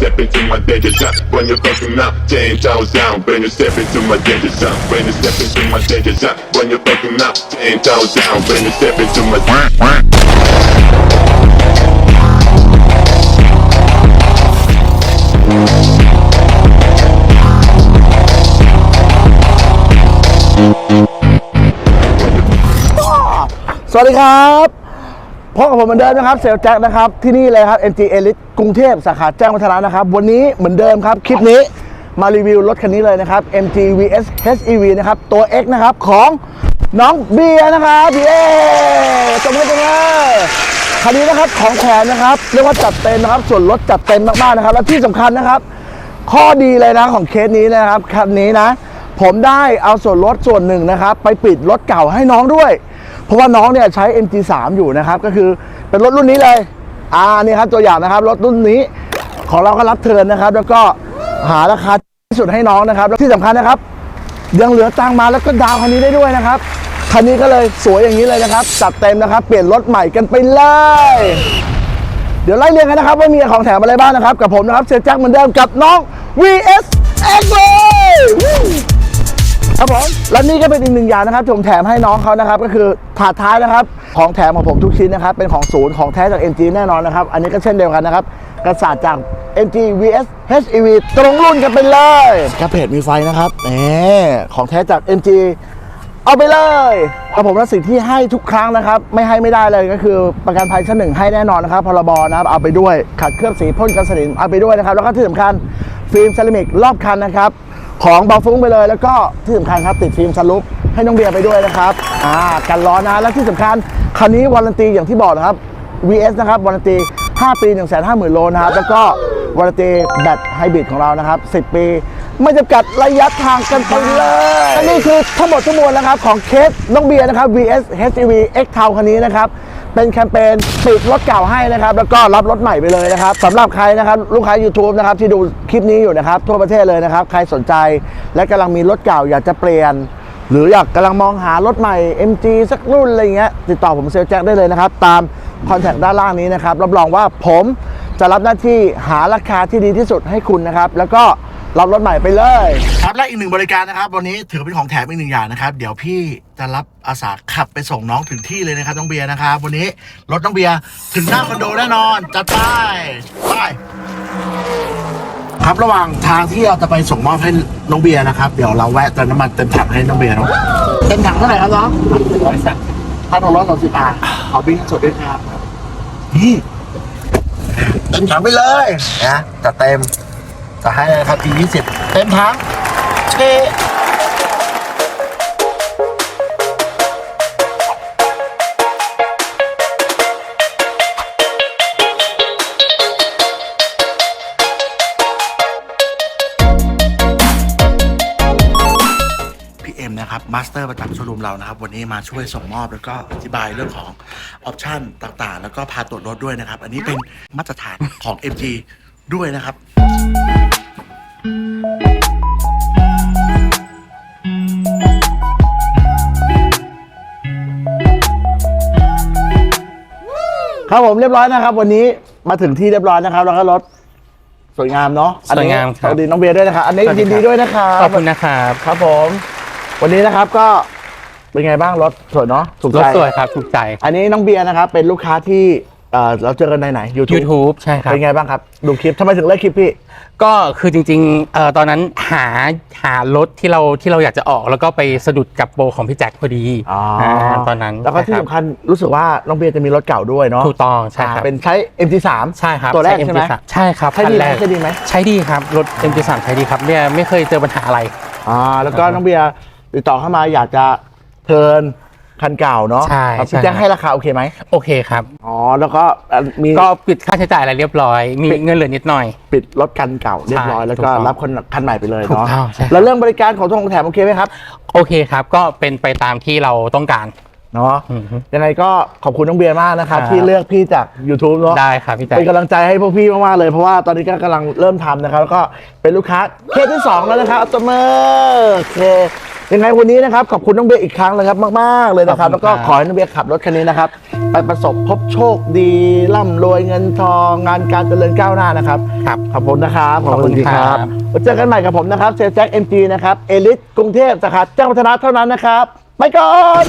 step into my danger zone. When you're fucking up, change our sound. When you step into my danger zone. When you step into my danger zone. When you're fucking up, change our sound. When you step into my Oh. สวัสดีครับ พบกับผมเหมือนเดิมนะครับเซลแจ็คนะครับที่นี่เลยครับ MG Elite กรุงเทพสาขาแจ้งวัฒนะนะครับ วันนี้เหมือนเดิมครับ คลิปนี้มารีวิวรถคันนี้เลยนะครับ MG VS HEV นะครับ ตัว X นะครับ ของน้องเบียร์นะครับเย้จบเลยจงเลยคันนี้นะครับของแถมนะครับ เรียกว่าจัดเต็มนะครับ ส่วนลดจัดเต็มมากๆนะครับ และที่สำคัญนะครับ ข้อดีเลยนะของเคสนี้นะครับคันนี้นะ ผมได้เอาส่วนลดส่วนหนึ่งนะครับ ไปปิดรถเก่าให้น้องด้วย ราะว่าน้องเนี่ยใช้ MG3 อยู่นะครับ ก็คือเป็นรถรุ่นนี้เลย อ่านี่ครับตัวอย่างนะครับรถรุ่นนี้ของเราก็รับเทิร์นนะครับ แล้วก็หาราคาที่สุดให้น้องนะครับแล้วที่สำคัญนะครับ ยังเหลือตังมาแล้วก็ดาวคันนี้ได้ด้วยนะครับคันนี้ก็เลยสวยอย่างนี้เลยนะครับจัดเต็มนะครับ เปลี่ยนรถใหม่กันไปเลยเดี๋ยวไล่เรียงกันนะครับว่ามีของแถมอะไรบ้างนะครับ กับผมนะครับเซลแจ็คเหมือนเดิมกับน้อง VS X เลย ผมและนี่ก็เป็นอีกหนึ่งอย่างนะครับที่ผมแถมให้น้องเขานะครับก็คือถาดท้ายนะครับของแถมของผมทุกชิ้นนะครับเป็นของศูนย์ของแท้จาก MG แน่นอนนะครับอันนี้ก็เช่นเดียวกันนะครับกระสาดจาก MG VS HEV ตรงรุ่นกันไปเลยกระเพจมีไฟนะครับนี่ของแท้จาก MG เอาไปเลยครับผมและสิ่งที่ให้ทุกครั้งนะครับ ไม่ให้ไม่ได้เลยก็คือประกันภัยชั้นหนึ่งให้แน่นอนนะครับพรบนะครับเอาไปด้วยขัดเคลือบสีพ่นกันสนิมเอาไปด้วยนะครับ แล้วก็ที่สำคัญฟิล์มเซรามิกรอบคันนะครับ ของเบาฟุ้งไปเลย แล้วก็ที่สำคัญครับติดฟิล์มสลุปให้น้องเบียร์ไปด้วยนะครับอ่ากันร้อนนะและที่สำคัญคันนี้วารันตีอย่างที่บอกนะครับ VS นะครับวารันตี 5 ปี 1 5 0 0 0 0 โลนะครับแล้วก็วารันตีแบตไฮบริดของเรานะครับ 10 ปี ไม่จำกัดระยะทางกันไปเลยและนี่คือทั้งหมดทั้งมวลนะครับของเคสน้องเบียร์นะครับ VS HEV X t o w คันนี้นะครับ เป็นแคมเปญปิดรถเก่าให้นะครับแล้วก็รับรถใหม่ไปเลยนะครับสำหรับใครนะครับลูกค้า YouTube นะครับที่ดูคลิปนี้อยู่นะครับทั่วประเทศเลยนะครับ ใครสนใจและกำลังมีรถเก่าอยากจะเปลี่ยน หรืออยากกำลังมองหารถใหม่ MG สักรุ่นอะไรเงี้ยติดต่อผมเซลลแจ็คได้เลยนะครับ ตามคอนแทคด้านล่างนี้นะครับรับรองว่าผมจะรับหน้าที่หาราคาที่ดีที่สุดให้คุณนะครับ แล้วก็ รับรถใหม่ไปเลย ครับและอีกหนึ่งบริการนะครับ วันนี้ถือเป็นของแถมอีกหนึ่งอย่างนะครับ เดี๋ยวพี่จะรับอาสาขับไปส่งน้องถึงที่เลยนะครับน้องเบียร์นะครับ วันนี้รถน้องเบียร์ถึงหน้าคอนโดแน่นอน จัดไปไปครับระหว่างทางที่เราจะไปส่งมอบให้น้องเบียร์นะครับ เดี๋ยวเราแวะเติมน้ำมันเต็มถังให้น้องเบียร์เนาะเต็มถังเท่าไหร่ครับน้องร้อยสักพันหกร้อยสามสิบบาทขอบินสดด้วยครับนี่เต็มถังไปเลยนะจะเต็ม จะให้เลยครับทียี่สิบเต็มถังเชพี่เอ็มนะครับมาสเตอร์ประจำชว์รูมเรานะครับ วันนี้มาช่วยส่งมอบแล้วก็อธิบายเรื่องของออปชันต่างๆ แล้วก็พาตรวจรถด้วยนะครับ อันนี้เป็นมาตรฐานของ MG ด้วยนะครับ ครับผมเรียบร้อยนะครับ วันนี้มาถึงที่เรียบร้อยนะครับ แล้วก็รถสวยงามเนาะอันนี้สวยงามครับ สวัสดีน้องเบียร์ด้วยนะครับอันนี้สวัสดียินดีครับด้วยนะครับขอบคุณนะครับ ครับผม วันนี้นะครับก็เป็นไงบ้างรถสวยเนาะถูกรถใจสวยครับ ถูกใจ อันนี้น้องเบียร์นะครับเป็นลูกค้าที่ เอ่อเราเจอกันในไหนยูทูบ YouTube ใช่ครับ เป็นไงบ้างครับ ดูคลิปทำไมถึงเลือกคลิปพี่ ก็คือจริงๆเอ่อตอนนั้นหาหารถที่เราที่เราอยากจะออกแล้วก็ไปสะดุดกับโปรของพี่แจ็คพอดีอ๋อาตอนนั้นแล้วก็ที่ใช่รับสำคัญรู้สึกว่าน้องเบียร์จะมีรถเก่าด้วยเนาะถูกต้องใช่ครับอ่าเป็นใช้ MT3 ใช่ครับตัวแรกช้ใช่ไหม MT3 ใช่ครับใช้ดีไหมคันแรกใช้ดีไหมใช้ดีครับรถ MT3 ใช้ดีครับเนี่ยไม่เคยเจอปัญหาอะไร อ่าแล้วก็น้องเบียร์ติดต่อเข้ามาอยากจะเทิร์น คันเก่าเนาะใช่ครับใช่พี่แจ็คให้ราคาโอเคไหมโอเคครับ อ๋อแล้วก็อะมีก็ปิดค่าใช้จ่ายอะไรเรียบร้อย มีเงินเหลือนิดหน่อย ปิดรถคันเก่าเรียบร้อยใช่แล้วก็ถูกต้องรับคนคันใหม่ไปเลยถูกเนาะต้องใช่ครับแล้วเรื่องบริการของทงแถมโอเคไหมครับโอเคครับ ก็เป็นไปตามที่เราต้องการเนาะอือฮึยังไงก็ขอบคุณน้องเบียร์มากนะครับครับ ที่เลือกพี่จาก YouTube เนาะ ได้ครับพี่แจ็คเป็นกำลังใจให้พวกพี่มาก ๆ เลย เพราะว่าตอนนี้ก็กำลังเริ่มทำนะครับ แล้วก็เป็นลูกค้าเคสที่ 2 แล้วนะครับอัตเมอร์โอเค ยังไงวันนี้นะครับขอบคุณน้องเบียร์อีกครั้งเลยครับมาก ๆ เลยนะครับ ขอบแล้วคุณก็ครับขอให้น้องเบียร์ขับรถคันนี้นะครับ ไปประสบพบโชคดีร่ำรวยเงินทองงานการเจริญก้าวหน้านะครับครับ ขอบคุณนะครับขอบคุณที่ครับ ไว้เจอกันใหม่กับผมนะครับเซลแจ็คเอ็มจีนะครับเอลิสกรุงเทพสาขาแจ้งวัฒนะเท่านั้นนะครับ ไปก่อน